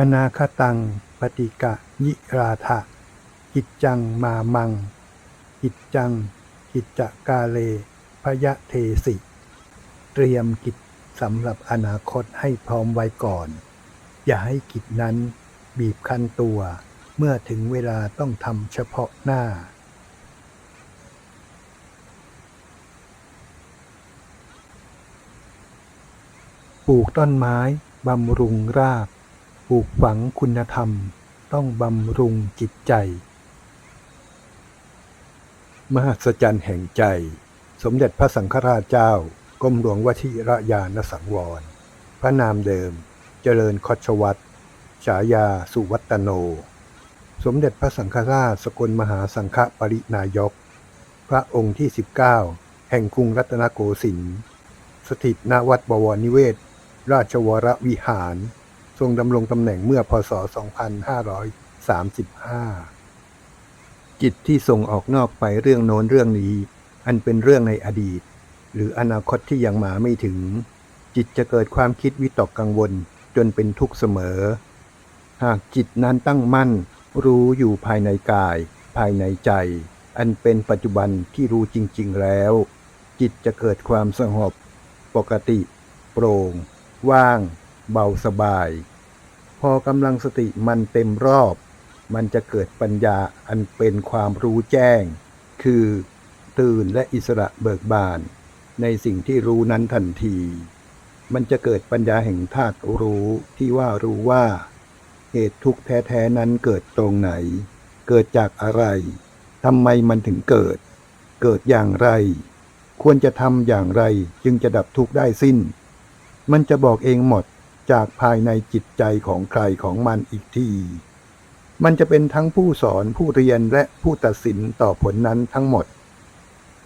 อนาคตังปฏิกะยิราทะกิจจังมามัง กิจจัง กิจจกาเลพยะเทสิ เตรียมกิจสำหรับอนาคตให้พร้อมไว้ก่อน อย่าให้กิจนั้นบีบคั้นตัว เมื่อถึงเวลาต้องทำเฉพาะหน้า ปลูกต้นไม้บำรุงราก ปลูกฝังคุณธรรมต้องบำรุงจิตใจ มหัศจรรย์แห่งใจ สมเด็จพระสังฆราชเจ้ากรมหลวงวชิระยานสังวร พระนามเดิม เจริญคชวัตรฉายาสุวัตโน สมเด็จพระสังฆราชสกลมหาสังฆปรินายก พระองค์ที่ 19 แห่งกรุงรัตนโกสินทร์สถิตณวัดบวรนิเวศ ราชวรวิหาร ทรงดำรงตำแหน่งเมื่อพศ 2535 จิตที่ส่งออกนอกไปเรื่องโน้นเรื่องนี้ อันเป็นเรื่องในอดีต หรืออนาคตที่ยังมาไม่ถึง จิตจะเกิดความคิดวิตกกังวลจนเป็นทุกข์เสมอ หากจิตนั้นตั้งมั่น รู้อยู่ภายในกาย ภายในใจ อันเป็นปัจจุบันที่รู้จริง ๆ แล้ว จิตจะเกิดความสงบ ปกติ โปร่ง ว่าง เบาสบาย พอกำลังสติมันเต็มรอบ มันจะเกิดปัญญาอันเป็นความรู้แจ้ง คือตื่นและอิสระเบิกบาน ในสิ่งที่รู้นั้นทันที มันจะเกิดปัญญาแห่งธาตุรู้ที่ว่ารู้ว่า เหตุทุกข์แท้ๆนั้นเกิดตรงไหน เกิดจากอะไรทำไมมันถึงเกิด เกิดอย่างไร ควรจะทำอย่างไรจึงจะดับทุกข์ได้สิ้น มันจะบอกเองหมด จากภายในจิตใจของใครของมันอีกที มันจะเป็นทั้งผู้สอนผู้เรียนและผู้ตัดสินต่อผลนั้นทั้งหมด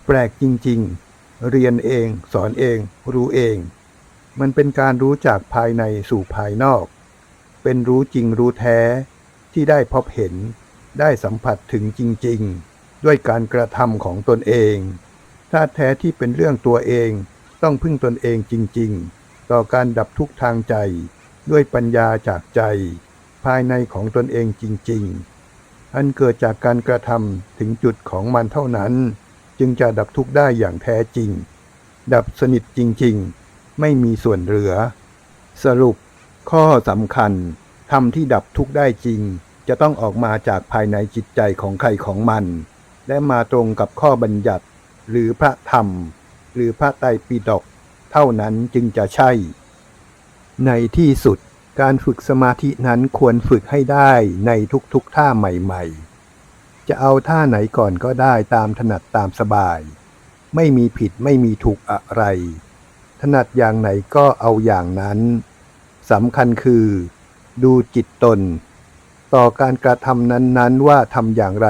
แปลกจริง ๆ เรียนเอง สอนเอง รู้เอง มันเป็นการรู้จากภายในสู่ภายนอก เป็นรู้จริงรู้แท้ที่ได้พบเห็น ได้สัมผัสถึงจริง ๆ ด้วยการกระทำของตนเองถ้าแท้ที่เป็นเรื่องตัวเอง ต้องพึ่งตนเองจริง ๆ ต่อการดับทุกข์ทางใจ ด้วยปัญญาจากใจ ภายในของตนเองจริง ๆ อันเกิดจากการกระทำถึงจุดของมันเท่านั้น จึงจะดับทุกข์ได้อย่างแท้จริง ดับสนิทจริง ๆ ไม่มีส่วนเหลือ สรุป ข้อสำคัญธรรมที่ดับทุกข์ได้จริง จะต้องออกมาจากภายในจิตใจของใครของมัน และมาตรงกับข้อบัญญัติ หรือพระธรรม หรือพระไตรปิฎก เท่านั้นจึงจะใช่ ในที่สุดการฝึกสมาธินั้นควรฝึกให้ได้ในทุกๆท่าใหม่ๆ จะเอาท่าไหนก่อนก็ได้ตามถนัดตามสบาย ไม่มีผิดไม่มีถูกอะไร ถนัดอย่างไหนก็เอาอย่างนั้นสำคัญคือ ดูจิตตน ต่อการกระทำนั้นๆว่าทำอย่างไร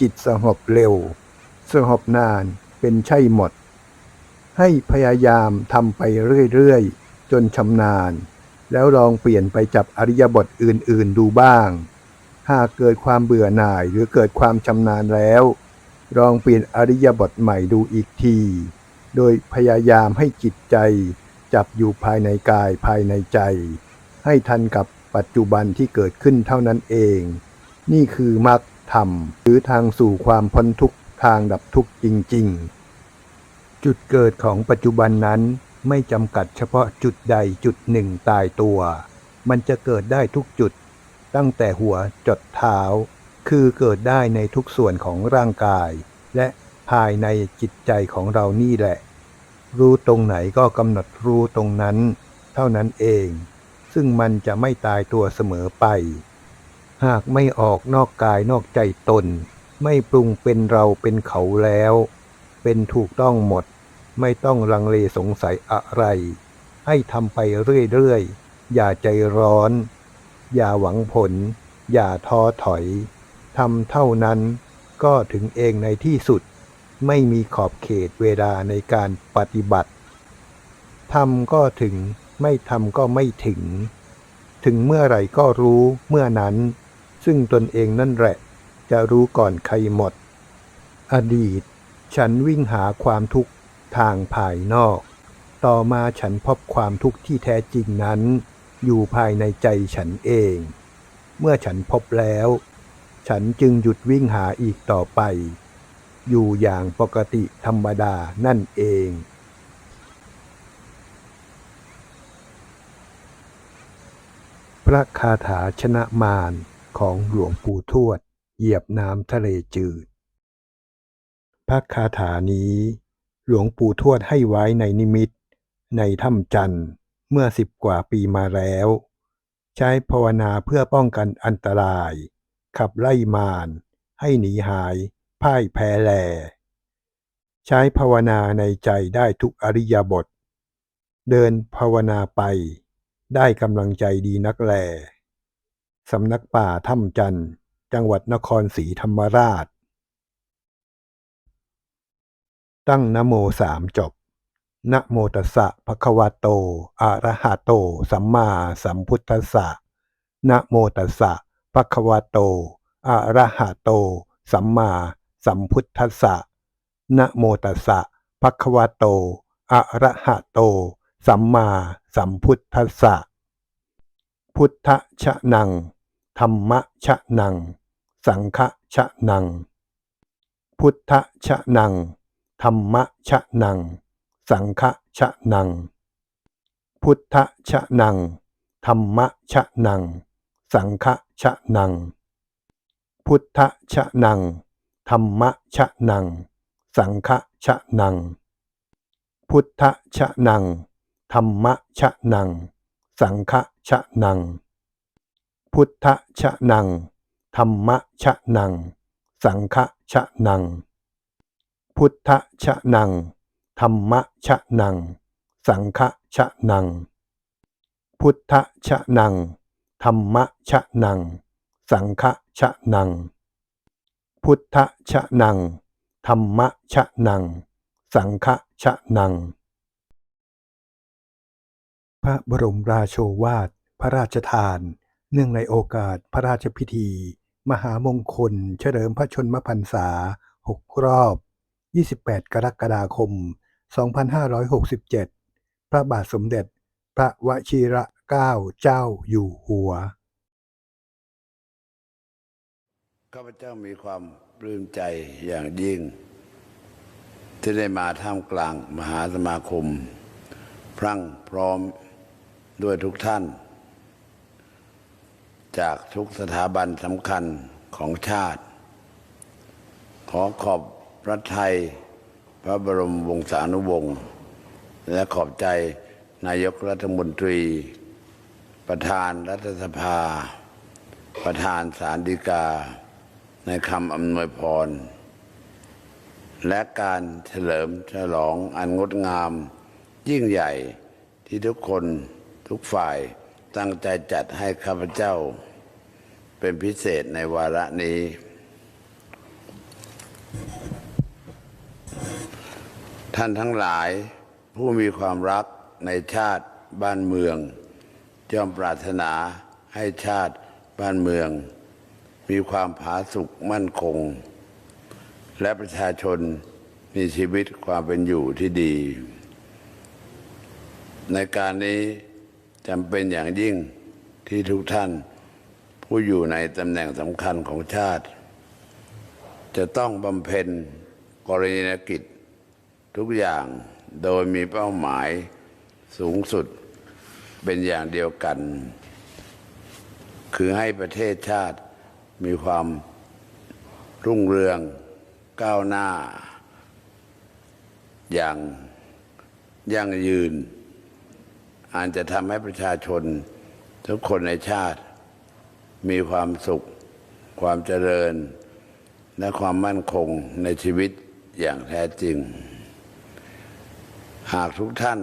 จิตสงบเร็ว สงบนานเป็นใช่หมด ให้พยายามทำไปเรื่อยๆ จนชำนาญ แล้วลองเปลี่ยนไปจับอริยบทอื่นๆดูบ้าง หากเกิดความเบื่อหน่ายหรือเกิดความชำนาญแล้ว ลองเปลี่ยนอริยบทใหม่ดูอีกที โดยพยายามให้จิตใจ จับอยู่ภายในกายภายในใจ ให้ทันกับปัจจุบันที่เกิดขึ้นเท่านั้นเอง นี่คือมรรคธรรมหรือทางสู่ความพ้นทุกข์ทางดับทุกข์จริง ๆ จุดเกิดของปัจจุบันนั้นไม่จำกัดเฉพาะจุดใดจุดหนึ่งตายตัว มันจะเกิดได้ทุกจุด ตั้งแต่หัวจดเท้า คือเกิดได้ในทุกส่วนของร่างกาย และภายในจิตใจของเรานี่แหละ รู้ตรงไหนก็กำหนดรู้ตรงนั้น เท่านั้นเอง ซึ่งมันจะไม่ตายตัวเสมอไป หากไม่ออกนอกกายนอกใจตน ไม่ปรุงเป็นเราเป็นเขาแล้ว เป็นถูกต้องหมด ไม่ต้องลังเลสงสัยอะไร ให้ทำไปเรื่อยๆ อย่าใจร้อน อย่าหวังผล อย่าท้อถอยทำเท่านั้นก็ถึงเองในที่สุด ไม่มีขอบเขตเวลาในการปฏิบัติทำก็ถึงไม่ทำก็ไม่ถึง ถึงเมื่อไหร่ก็รู้เมื่อนั้น ซึ่งตนเองนั่นแหละ จะรู้ก่อนใครหมด อดีต ฉันวิ่งหาความทุกข์ทางภายนอก ต่อมาฉันพบความทุกข์ที่แท้จริงนั้น อยู่ภายในใจฉันเอง เมื่อฉันพบแล้ว ฉันจึงหยุดวิ่งหาอีกต่อไป อยู่อย่างปกติธรรมดานั่นเองพระคาถาชนะมารของหลวงปู่ทวด เหยียบน้ำทะเลจืด พระคาถานี้ หลวงปู่ทวดให้ไว้ในนิมิต ในถ้ำจันทร์เมื่อสิบกว่าปีมาแล้ว ใช้ภาวนาเพื่อป้องกันอันตราย ขับไล่มารให้หนีหายพ่ายแพ้แล ใช้ภาวนาในใจได้ทุกอริยบท เดินภาวนาไป ได้กำลังใจดีนักแลสำนักป่าถ้ำจันทร์จังหวัดนครศรีธรรมราช ตั้งนโมสามจบนะโมตัสสะภะคะวะโต อะระหะโต สัมมาสัมพุทธัสสะนะโมตัสสะภะคะวะโต อะระหะโต สัมมาสัมพุทธัสสะนะโมตัสสะภะคะวะโต อะระหะโต สัมมาสัมพุทธัสสะ พุทธชะนัง ธรรมชะนัง สังฆชะนัง พุทธชะนัง ธรรมชะนัง สังฆชะนัง พุทธชะนัง ธรรมชะนัง สังฆชะนัง พุทธชะนัง ธรรมชะนัง สังฆชะนัง พุทธชะนัง ธรรมชะนัง สังฆชะนัง พุทธชะนัง ธรรมชะนัง สังฆชะนัง พุทธชะนัง ธรรมชะนัง สังฆชะนัง พุทธชะนัง ธรรมชะนัง สังฆชะนัง พุทธชะนัง ธรรมชะนัง สังฆชะนัง พระบรมราโชวาท พระราชทาน เนื่องในโอกาสพระราชพิธี มหามงคล เฉลิมพระชนมพรรษา6รอบ 28 กรกฎาคม 2567 พระบาทสมเด็จ พระวชิระเกล้าเจ้าอยู่หัว ข้าพเจ้ามีความปลื้มใจอย่างยิ่ง ที่ได้มาท่ามกลางมหาสมาคม พรั่งพร้อมด้วยทุกท่าน จากทุกสถาบันสำคัญของชาติ ขอขอบ พระไทย พระบรมวงศานุวงศ์ และขอบใจนายกรัฐมนตรี ประธานรัฐสภา ประธานสารดีกา ในคำอำนวยพร และการเฉลิมฉลองอันงดงาม ยิ่งใหญ่ที่ทุกคนทุกฝ่ายตั้งใจจัดให้ข้าพเจ้า เป็นพิเศษในวาระนี้ ท่านทั้งหลายผู้มีความรักในชาติบ้านเมืองย่อมปรารถนาให้ชาติบ้านเมือง มีความผาสุกมั่นคง และประชาชนมีชีวิตความเป็นอยู่ที่ดี ในการนี้จำเป็นอย่างยิ่งที่ทุกท่านผู้อยู่ในตำแหน่งสำคัญของชาติ จะต้องบำเพ็ญกรณียกิจ ทุกอย่างโดยมีเป้าหมายสูงสุดเป็นอย่างเดียวกัน คือให้ประเทศชาติมีความรุ่งเรืองก้าวหน้า อย่างยั่งยืนอาจจะทำให้ประชาชนทุกคนในชาติ มีความสุข ความเจริญ และความมั่นคงในชีวิตอย่างแท้จริง หากทุกท่าน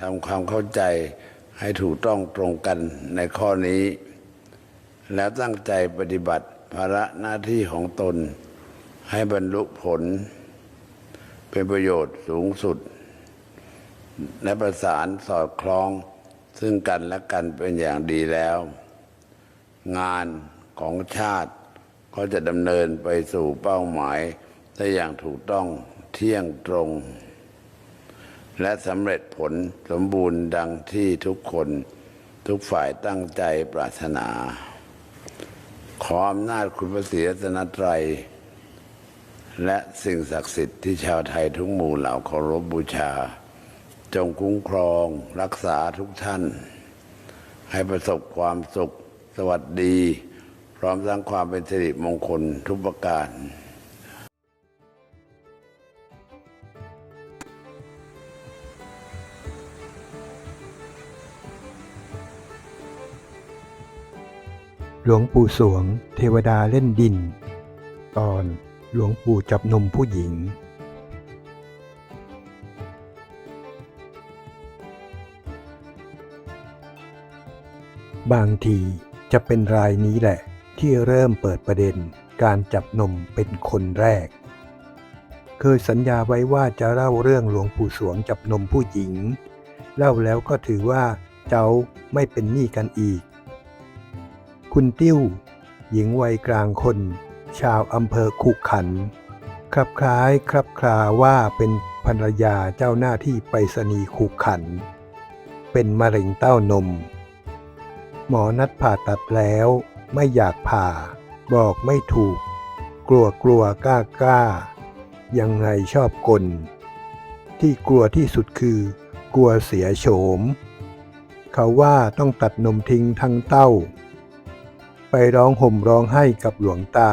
ทำความเข้าใจให้ถูกต้องตรงกันในข้อนี้ แล้วตั้งใจปฏิบัติภาระหน้าที่ของตน ให้บรรลุผล เป็นประโยชน์สูงสุด และประสานสอดคล้องซึ่งกันและกันเป็นอย่างดีแล้ว งานของชาติก็จะดำเนินไปสู่เป้าหมายได้อย่างถูกต้องเที่ยงตรง และสำเร็จผลสมบูรณ์ดังที่ทุกคนทุกฝ่ายตั้งใจปรารถนา ขออำนาจคุณพระศรีรัตนตรัย และสิ่งศักดิ์สิทธิ์ที่ชาวไทยทุกหมู่เหล่าเคารพบูชา จงคุ้มครองรักษาทุกท่าน ให้ประสบความสุขสวัสดี พร้อมทั้างความเป็นสิริมงคลทุกประการ หลวงปู่สวง เทวดาเล่นดิน ตอนหลวงปู่จับนมผู้หญิง บางทีจะเป็นรายนี้แหละ ที่เริ่มเปิดประเด็นการจับนมเป็นคนแรก เคยสัญญาไว้ว่าจะเล่าเรื่องหลวงปู่สวงจับนมผู้หญิง เล่าแล้วก็ถือว่าเจ้าไม่เป็นหนี้กันอีก คุณติ้ว หญิงวัยกลางคน ชาวอำเภอขุขัน ครับคล้ายครับคลาว่าเป็นภรรยาเจ้าหน้าที่ไปรษณีย์ขุขัน เป็นมะเร็งเต้านม หมอนัดผ่าตัดแล้วไม่อยากผ่า บอกไม่ถูก กลัวกลัวกล้ากล้ายังไงชอบกล ที่กลัวที่สุดคือกลัวเสียโฉม เขาว่าต้องตัดนมทิ้งทั้งเต้า ไปร้องห่มร้องไห้กับหลวงตา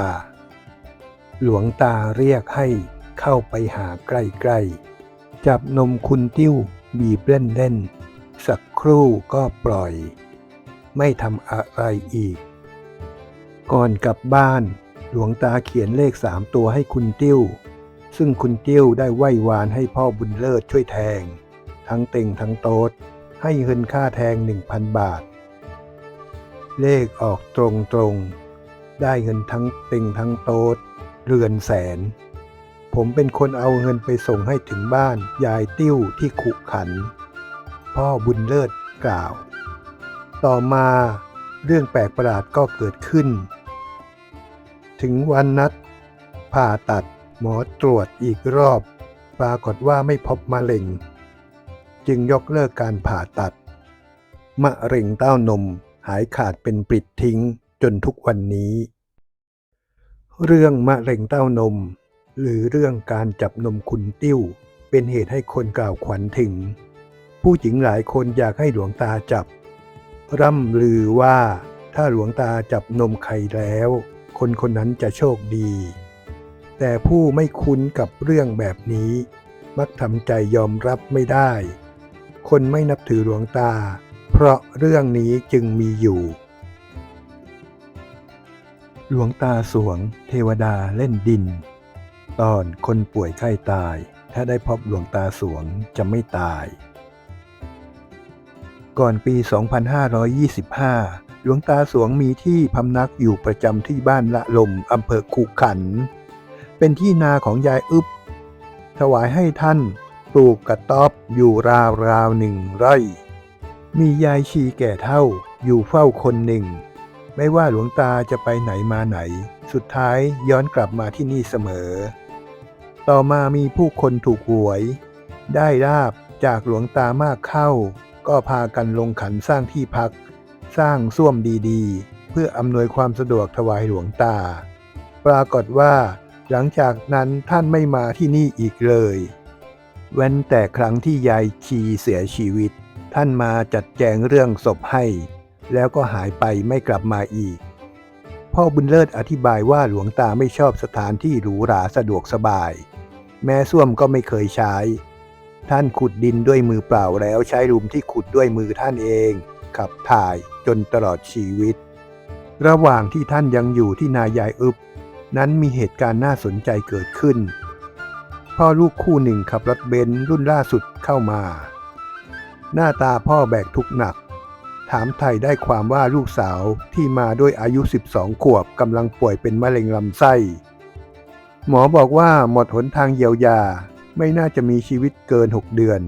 หลวงตาเรียกให้เข้าไปหาใกล้ๆ จับนมคุณติ้วบีบเล่นเล่น สักครู่ก็ปล่อย ไม่ทำอะไรอีก ก่อนกลับบ้าน หลวงตาเขียนเลขสามตัวให้คุณติ้ว ซึ่งคุณติ้วได้ไหว้วานให้พ่อบุญเลิศช่วยแทง ทั้งเต็งทั้งโต๊ดให้เงินค่าแทงหนึ่งพันบาท เลขออกตรงตรงๆได้เงินทั้งต็งทั้งโต๊ดเรือนแสน ผมเป็นคนเอาเงินไปส่งให้ถึงบ้านยายติ้วที่ขุขัน พ่อบุญเลิศกล่าว ต่อมาเรื่องแปลกประหลาดก็เกิดขึ้น ถึงวันนัด ผ่าตัดหมอตรวจอีกรอบ ปรากฏว่าไม่พบมะเร็ง จึงยกเลิกการผ่าตัด มะเร็งเต้านม หายขาดเป็นปลิดทิ้งจนทุกวันนี้ เรื่องมะเร็งเต้านม หรือเรื่องการจับนมคุณติ้ว เป็นเหตุให้คนกล่าวขวัญถึง ผู้หญิงหลายคนอยากให้หลวงตาจับ ร่ำลือว่าถ้าหลวงตาจับนมใครแล้ว คนคนนั้นจะโชคดี แต่ผู้ไม่คุ้นกับเรื่องแบบนี้ มักทำใจยอมรับไม่ได้ คนไม่นับถือหลวงตา เพราะเรื่องนี้จึงมีอยู่ หลวงตาสวง เทวดาเล่นดิน ตอนคนป่วยไข้ตาย ถ้าได้พบหลวงตาสวงจะไม่ตาย ก่อนปี 2525 หลวงตาสวงมีที่พำนักอยู่ประจำที่บ้านละลมอำเภอคูขัน เป็นที่นาของยายอึบถวายให้ท่านปลูกกระต๊อบอยู่ราวราวหนึ่งไร่ มียายชีแก่เท่าอยู่เฝ้าคนหนึ่ง ไม่ว่าหลวงตาจะไปไหนมาไหน สุดท้ายย้อนกลับมาที่นี่เสมอ ต่อมามีผู้คนถูกหวย ได้ลาบจากหลวงตามากเข้า ก็พากันลงขันสร้างที่พัก สร้างส้วมดีๆ เพื่ออำนวยความสะดวกถวายหลวงตา ปรากฏว่า หลังจากนั้นท่านไม่มาที่นี่อีกเลย เว้นแต่ครั้งที่ยายชีเสียชีวิต ท่านมาจัดแจงเรื่องศพให้ แล้วก็หายไปไม่กลับมาอีก พ่อบุญเลิศอธิบายว่าหลวงตาไม่ชอบสถานที่หรูหราสะดวกสบาย แม้ส้วมก็ไม่เคยใช้ ท่านขุดดินด้วยมือเปล่าแล้วใช้ลุมที่ขุดด้วยมือท่านเองขับถ่ายจนตลอดชีวิต ระหว่างที่ท่านยังอยู่ที่นายายอึบนั้นมีเหตุการณ์น่าสนใจเกิดขึ้น พ่อลูกคู่หนึ่งขับรถเบนซ์รุ่นล่าสุดเข้ามา หน้าตาพ่อแบกทุกหนัก ถามไทยได้ความว่าลูกสาวที่มาด้วยอายุ 12 ขวบกำลังป่วยเป็นมะเร็งลำไส้ หมอบอกว่าหมดหนทางเยียวยาไม่น่าจะมีชีวิตเกิน 6 เดือน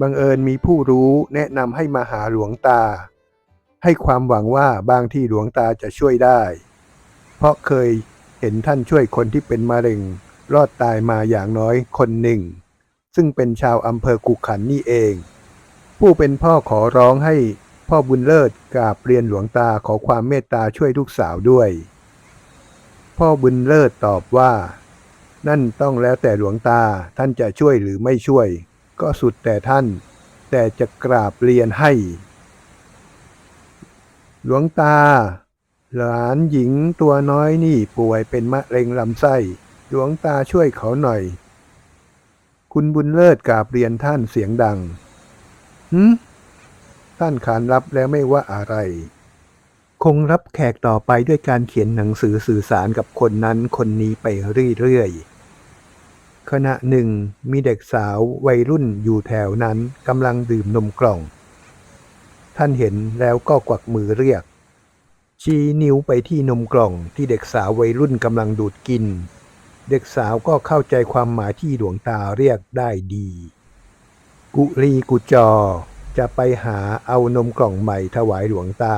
บังเอิญมีผู้รู้แนะนำให้มาหาหลวงตา ให้ความหวังว่าบางที่หลวงตาจะช่วยได้ เพราะเคยเห็นท่านช่วยคนที่เป็นมะเร็ง รอดตายมาอย่างน้อยคนหนึ่ง ซึ่งเป็นชาวอำเภอกุขันนี่เอง ผู้เป็นพ่อขอร้องให้พ่อบุญเลิศกราบเรียนหลวงตาขอความเมตตาช่วยลูกสาวด้วย พ่อบุญเลิศตอบว่า นั่นต้องแล้วแต่หลวงตาท่านจะช่วยหรือไม่ช่วย ก็สุดแต่ท่าน แต่จะกราบเรียนให้ หลวงตา หลานหญิงตัวน้อยนี่ป่วยเป็นมะเร็งลำไส้ หลวงตาช่วยเขาหน่อย คุณบุญเลิศกราบเรียนท่านเสียงดัง หืมท่านขานรับแล้วไม่ว่าอะไร คงรับแขกต่อไปด้วยการเขียนหนังสือสื่อสารกับคนนั้นคนนี้ไปเรื่อยๆขณะหนึ่งมีเด็กสาววัยรุ่นอยู่แถวนั้นกำลังดื่มนมกล่อง ท่านเห็นแล้วก็กวักมือเรียก ชี้นิ้วไปที่นมกล่องที่เด็กสาววัยรุ่นกำลังดูดกิน เด็กสาวก็เข้าใจความหมายที่ดวงตาเรียกได้ดี กุลีกุจอ จะไปหาเอานมกล่องใหม่ถวายหลวงตา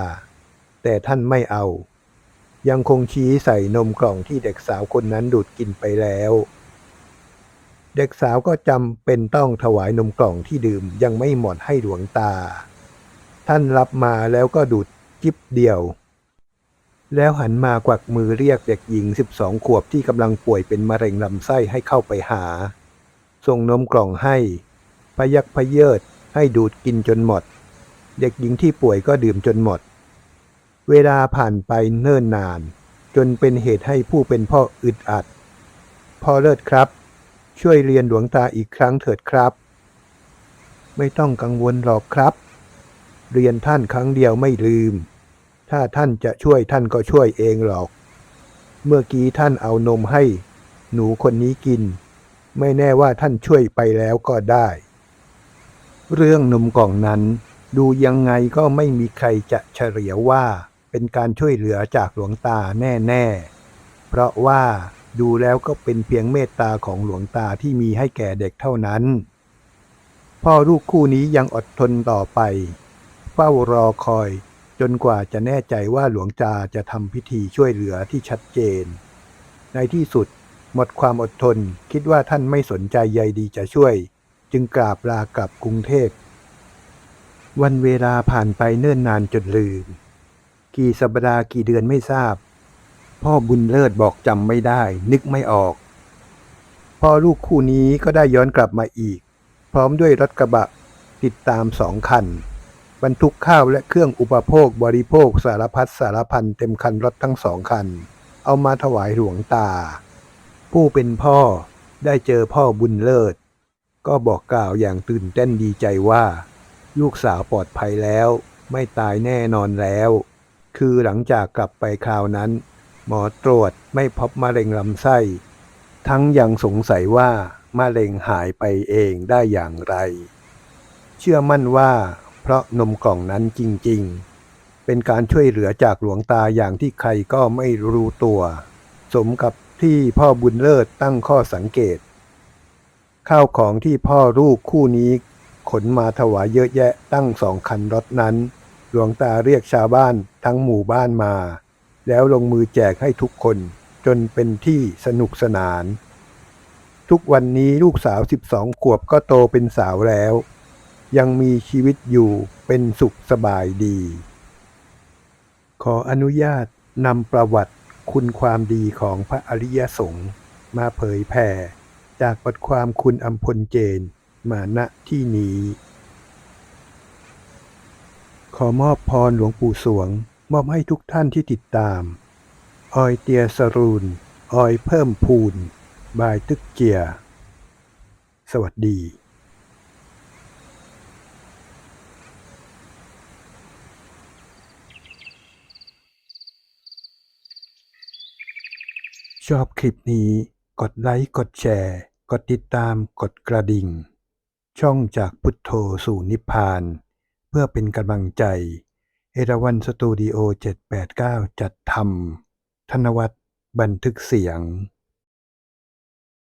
แต่ท่านไม่เอา ยังคงชี้ใส่นมกล่องที่เด็กสาวคนนั้นดูดกินไปแล้ว เด็กสาวก็จำเป็นต้องถวายนมกล่องที่ดื่มยังไม่หมดให้หลวงตา ท่านรับมาแล้วก็ดูดจิบเดียว แล้วหันมากวักมือเรียกเด็กหญิง 12 ขวบที่กำลังป่วยเป็นมะเร็งลำไส้ให้เข้าไปหา ส่งนมกล่องให้ ยักพเยิดให้ดูดกินจนหมด เด็กหญิงที่ป่วยก็ดื่มจนหมด เวลาผ่านไปเนิ่นนาน จนเป็นเหตุให้ผู้เป็นพ่ออึดอัด พ่อเลิศครับ ช่วยเรียนหลวงตาอีกครั้งเถิดครับ ไม่ต้องกังวลหรอกครับ เรียนท่านครั้งเดียวไม่ลืม ถ้าท่านจะช่วยท่านก็ช่วยเองหรอก เมื่อกี้ท่านเอานมให้ หนูคนนี้กิน ไม่แน่ว่าท่านช่วยไปแล้วก็ได้ เรื่องนมกล่องนั้น ดูยังไงก็ไม่มีใครจะเฉลียวว่าเป็นการช่วยเหลือจากหลวงตาแน่ๆ เพราะว่าดูแล้วก็เป็นเพียงเมตตาของหลวงตาที่มีให้แก่เด็กเท่านั้น พ่อลูกคู่นี้ยังอดทนต่อไป เฝ้ารอคอยจนกว่าจะแน่ใจว่าหลวงตาจะทำพิธีช่วยเหลือที่ชัดเจน ในที่สุดหมดความอดทนคิดว่าท่านไม่สนใจใยดีจะช่วย จึงกราบลากลับกรุงเทพ วันเวลาผ่านไปเนิ่นนานจนลืม กี่สัปดาห์กี่เดือนไม่ทราบ พ่อบุญเลิศบอกจำไม่ได้ นึกไม่ออกพ่อลูกคู่นี้ก็ได้ย้อนกลับมาอีก พร้อมด้วยรถกระบะติดตามสองคัน บรรทุกข้าวและเครื่องอุปโภคบริโภคสารพัดสารพันเต็มคันรถทั้งสองคัน เอามาถวายหลวงตา ผู้เป็นพ่อได้เจอพ่อบุญเลิศ ก็บอกกล่าวอย่างตื่นเต้นดีใจว่า ลูกสาวปลอดภัยแล้ว ไม่ตายแน่นอนแล้ว คือหลังจากกลับไปคราวนั้น หมอตรวจไม่พบมะเร็งลำไส้ ทั้งยังสงสัยว่ามะเร็งหายไปเองได้อย่างไร เชื่อมั่นว่า เพราะนมกล่องนั้นจริงๆ เป็นการช่วยเหลือจากหลวงตาอย่างที่ใครก็ไม่รู้ตัว สมกับที่พ่อบุญเลิศตั้งข้อสังเกต ข้าวของที่พ่อลูกคู่นี้ขนมาถวายเยอะแยะตั้งสองคันรถนั้น หลวงตาเรียกชาวบ้านทั้งหมู่บ้านมา แล้วลงมือแจกให้ทุกคนจนเป็นที่สนุกสนาน ทุกวันนี้ลูกสาว 12 ขวบก็โตเป็นสาวแล้ว ยังมีชีวิตอยู่เป็นสุขสบายดี ขออนุญาตนำประวัติคุณความดีของพระอริยสงฆ์มาเผยแผ่ จากบทความคุณอัมพลเจน มาณที่นี้ ขอมอบพรหลวงปู่สวง มอบให้ทุกท่านที่ติดตาม ออยเตียสรูนออยเพิ่มพูน บายตึกเจียสวัสดีชอบคลิปนี้กดไลค์ กดแชร์ กดติดตามกดกระดิ่ง ช่องจากพุทโธสู่นิพพาน เพื่อเป็นกำลังใจ เอราวันสตูดิโอ 789 จัดทำธนวัฒน์บันทึกเสียง